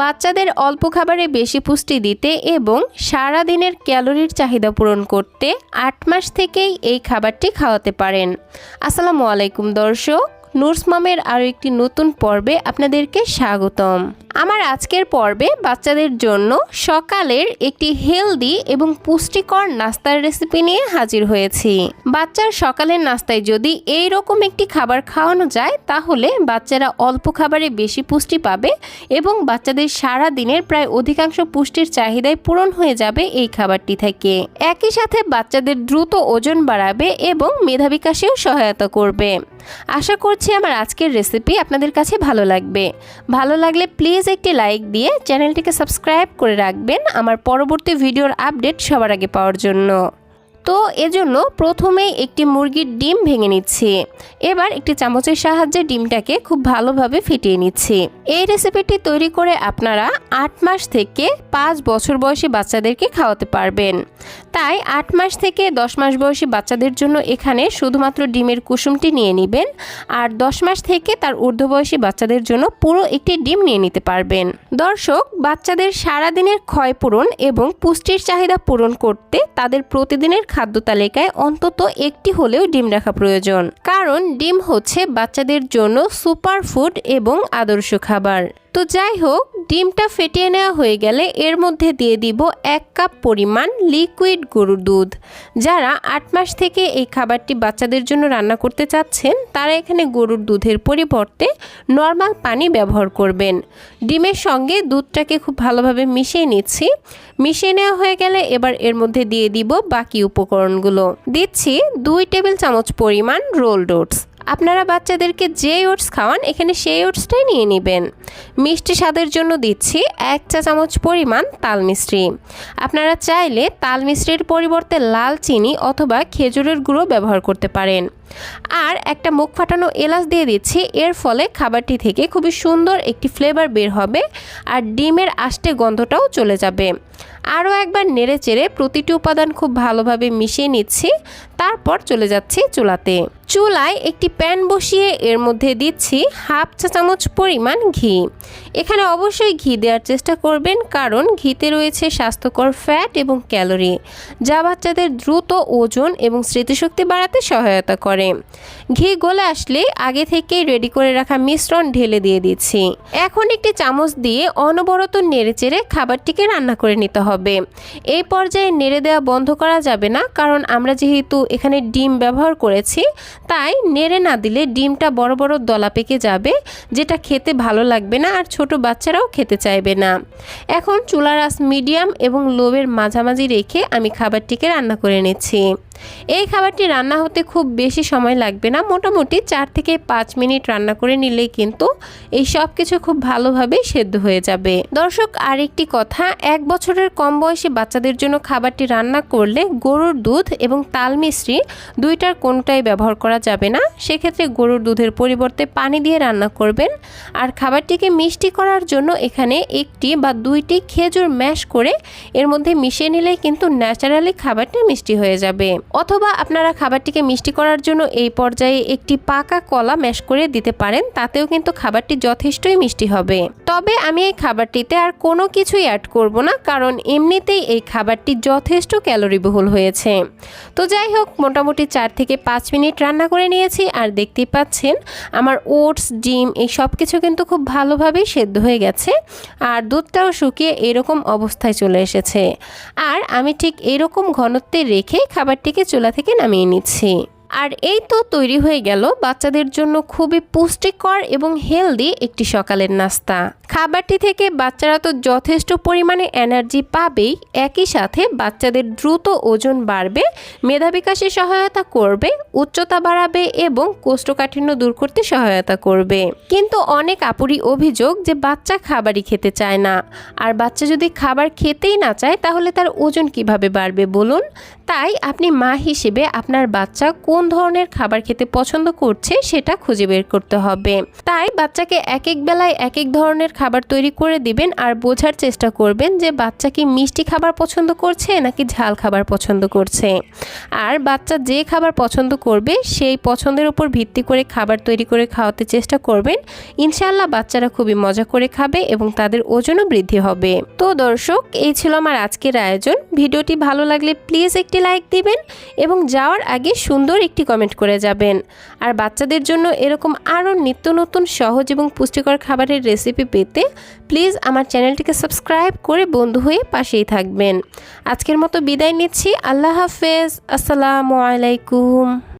বাচ্চাদের অল্প খাবারে বেশি পুষ্টি দিতে এবং সারা দিনের ক্যালোরির চাহিদা পূরণ করতে আট মাস থেকেই এই খাবারটি খাওয়াতে পারেন। আসসালামু আলাইকুম দর্শক নুরসমামের আরও একটি নতুন পর্বে আপনাদেরকে স্বাগতম। আমার আজকের পর্বে বাচ্চাদের জন্য সকালের একটি হেলদি এবং পুষ্টিকর নাস্তার রেসিপি নিয়ে হাজির হয়েছি। বাচ্চার সকালের নাস্তায় যদি এই রকম একটি খাবার খাওয়ানো যায়, তাহলে বাচ্চারা অল্প খাবারে বেশি পুষ্টি পাবে এবং বাচ্চাদের সারা দিনের প্রায় অধিকাংশ পুষ্টির চাহিদায় পূরণ হয়ে যাবে এই খাবারটি থেকে। একই সাথে বাচ্চাদের দ্রুত ওজন বাড়াবে এবং মেধা বিকাশেও সহায়তা করবে। আশা করছি আমার আজকের রেসিপি আপনাদের কাছে ভালো লাগবে। ভালো লাগলে প্লিজ একটি লাইক দিয়ে চ্যানেলটিকে সাবস্ক্রাইব করে রাখবেন আমার পরবর্তী ভিডিওর আপডেট সবার আগে পাওয়ার জন্য। তো এজন্য প্রথমেই একটি মুরগির ডিম ভেঙে নিচ্ছি। এবার একটি চামচের সাহায্যে ডিমটাকে খুব ভালোভাবে ফিটিয়ে নিচ্ছি। এই রেসিপিটি তৈরি করে আপনারা আট মাস থেকে পাঁচ বছর বয়সী বাচ্চাদেরকে খাওয়াতে পারবেন। তাই আট মাস থেকে দশ মাস বয়সী বাচ্চাদের জন্য এখানে শুধুমাত্র ডিমের কুসুমটি নিয়ে নেবেন। আর দশ মাস থেকে তার ঊর্ধ্ববয়সী বাচ্চাদের জন্য পুরো একটি ডিম নিয়ে নিতে পারবেন। দর্শক, বাচ্চাদের সারাদিনের ক্ষয়পূরণ এবং পুষ্টির চাহিদা পূরণ করতে তাদের প্রতিদিনের খাদ্য তালিকায় অন্তত একটি হলেও ডিম রাখা প্রয়োজন। কারণ ডিম হচ্ছে বাচ্চাদের জন্য সুপার ফুড এবং আদর্শ খাবার। তো যাই হোক, ডিমটা ফেটিয়ে নেওয়া হয়ে গেলে এর মধ্যে দিয়ে দিব এক কাপ পরিমাণ লিকুইড গরুর দুধ। যারা আট মাস থেকে এই খাবারটি বাচ্চাদের জন্য রান্না করতে চাচ্ছেন, তারা এখানে গরুর দুধের পরিবর্তে নর্মাল পানি ব্যবহার করবেন। ডিমের সঙ্গে দুধটাকে খুব ভালোভাবে মিশিয়ে নিচ্ছি। মিশিয়ে নেওয়া হয়ে গেলে এবার এর মধ্যে দিয়ে দিব বাকি উপকরণগুলো। দিচ্ছি দুই টেবিল চামচ পরিমাণ রোল ওটস। আপনারা বাচ্চাদেরকে যে ওটস খাওয়ান, এখানে সেই ওটসটাই নিয়ে নেবেন। মিষ্টি স্বাদের জন্য দিচ্ছি এক চা চামচ পরিমাণ তাল মিশ্রি আপনারা চাইলে তাল মিশ্রির পরিবর্তে লাল চিনি অথবা খেজুরের গুঁড়ো ব্যবহার করতে পারেন। আর একটা মুখ ফাটানো এলাচ দিয়ে দিচ্ছি। এর ফলে খাবারটি থেকে খুবই সুন্দর একটি ফ্লেভার বের হবে আর ডিমের আষ্টে গন্ধটাও চলে যাবে। আরও একবার নেড়ে চেড়ে প্রতিটি উপাদান খুব ভালোভাবে মিশিয়ে নিচ্ছি। তারপর চলে যাচ্ছি চুলাতে। চুলায় একটি প্যান বসিয়ে এর মধ্যে দিচ্ছি হাফ চা চামচ পরিমাণ ঘি। এখানে অবশ্যই ঘি দেওয়ার চেষ্টা করবেন, কারণ ঘিতে রয়েছে স্বাস্থ্যকর ফ্যাট এবং ক্যালোরি যা বাচ্চাদের দ্রুত ওজন এবং স্মৃতিশক্তি বাড়াতে সহায়তা করে। ঘি গলে আসলে আগে থেকেই রেডি করে রাখা মিশ্রণ ঢেলে দিয়ে দিচ্ছি। এখন একটি চামচ দিয়ে অনবরত নেড়েচেড়ে খাবারটিকে রান্না করে নিতে হবে। এই পর্যায়ে নেড়ে দেওয়া বন্ধ করা যাবে না, কারণ আমরা যেহেতু এখানে ডিম ব্যবহার করেছি, তাই নেড়ে না দিলে ডিমটা বড় বড় দলা পেকে যাবে, যেটা খেতে ভালো লাগবে না আর বাচ্চারাও খেতে চাইবে না। এখন চুলার আস মিডিয়াম এবং লোভের মাঝামাঝি রেখে আমি খাবারটিকে রান্না করে নিচ্ছি। এই খাবারটি রান্না হতে খুব বেশি সময় লাগবে না। মোটামুটি চার থেকে পাঁচ মিনিট রান্না করে নিলেই কিন্তু এই সব কিছু খুব ভালোভাবে সেদ্ধ হয়ে যাবে। দর্শক, আরেকটি কথা, এক বছরের কম বয়সী বাচ্চাদের জন্য খাবারটি রান্না করলে গরুর দুধ এবং তাল মিশ্রি দুইটার কোনোটাই ব্যবহার করা যাবে না। সেক্ষেত্রে গরুর দুধের পরিবর্তে পানি দিয়ে রান্না করবেন। আর খাবারটিকে মিষ্টি করার জন্য এখানে একটি বা দুইটি খেজুর ম্যাশ করে এর মধ্যে মিশিয়ে নিলে কিন্তু ন্যাচারালি খাবারটি মিষ্টি হয়ে যাবে। অথবা আপনারা খাবারটিকে মিষ্টি করার জন্য এই পর্যায়ে একটি পাকা কলা ম্যাশ করে দিতে পারেন, তাতেও কিন্তু খাবারটি যথেষ্টই মিষ্টি হবে। তবে আমি এই খাবারটিতে আর কোনো কিছুই অ্যাড করব না, কারণ এমনিতেই এই খাবারটি যথেষ্ট ক্যালোরিবহুল হয়েছে। তো যাই হোক, মোটামুটি চার থেকে পাঁচ মিনিট রান্না করে নিয়েছি, আর দেখতেই পাচ্ছেন আমার ওটস, ডিম এই সব কিছু কিন্তু খুব ভালোভাবেই সেদ্ধ হয়ে গেছে, আর দুধটাও শুকিয়ে এরকম অবস্থায় চলে এসেছে। আর আমি ঠিক এরকম ঘনত্বে রেখে খাবারটিকে চুলা থেকে নামিয়ে নিচ্ছি। আর এই তো তৈরি হয়ে গেল বাচ্চাদের জন্য খুবই পুষ্টিকর এবং হেলদি একটি সকালের নাস্তা। খাবারটি থেকে বাচ্চারা তো যথেষ্ট পরিমাণে এনার্জি পাবেই, একই সাথে বাচ্চাদের দ্রুত ওজন বাড়বে, মেধা বিকাশে সহায়তা করবে, উচ্চতা বাড়াবে এবং কোষ্ঠকাঠিন্য দূর করতে সহায়তা করবে। কিন্তু অনেক আপুরি অভিযোগ যে বাচ্চা খাবারই খেতে চায় না। আর বাচ্চা যদি খাবার খেতেই না চায় তাহলে তার ওজন কীভাবে বাড়বে বলুন? তাই আপনি মা হিসেবে আপনার বাচ্চা কোন কোন ধরনের খাবার খেতে পছন্দ করছে সেটা খুঁজে বের করতে হবে। তাই বাচ্চাকে এক এক বেলায় এক এক ধরনের খাবার তৈরি করে দিবেন আর বোঝার চেষ্টা করবেন যে বাচ্চা কি মিষ্টি খাবার পছন্দ করছে নাকি ঝাল খাবার পছন্দ করছে। আর বাচ্চা যে খাবার পছন্দ করবে সেই পছন্দের উপর ভিত্তি করে খাবার তৈরি করে খাওয়াতে চেষ্টা করবেন। ইনশাআল্লাহ বাচ্চারা খুবই মজা করে খাবে এবং তাদের ওজনও বৃদ্ধি হবে। তো দর্শক, এই ছিল আমার আজকের আয়োজন। ভিডিওটি ভালো লাগলে প্লিজ একটি লাইক দিবেন এবং যাওয়ার আগে সুন্দর একটি কমেন্ট করে যাবেন। আর বাচ্চাদের জন্য এরকম আরও নিত্য নতুন সহজ এবং পুষ্টিকর খাবারের রেসিপি পেতে প্লিজ আমার চ্যানেলটিকে সাবস্ক্রাইব করে বন্ধু হয়ে পাশেই থাকবেন। আজকের মতো বিদায় নিচ্ছি। আল্লাহ হাফেজ। আসসালামু আলাইকুম।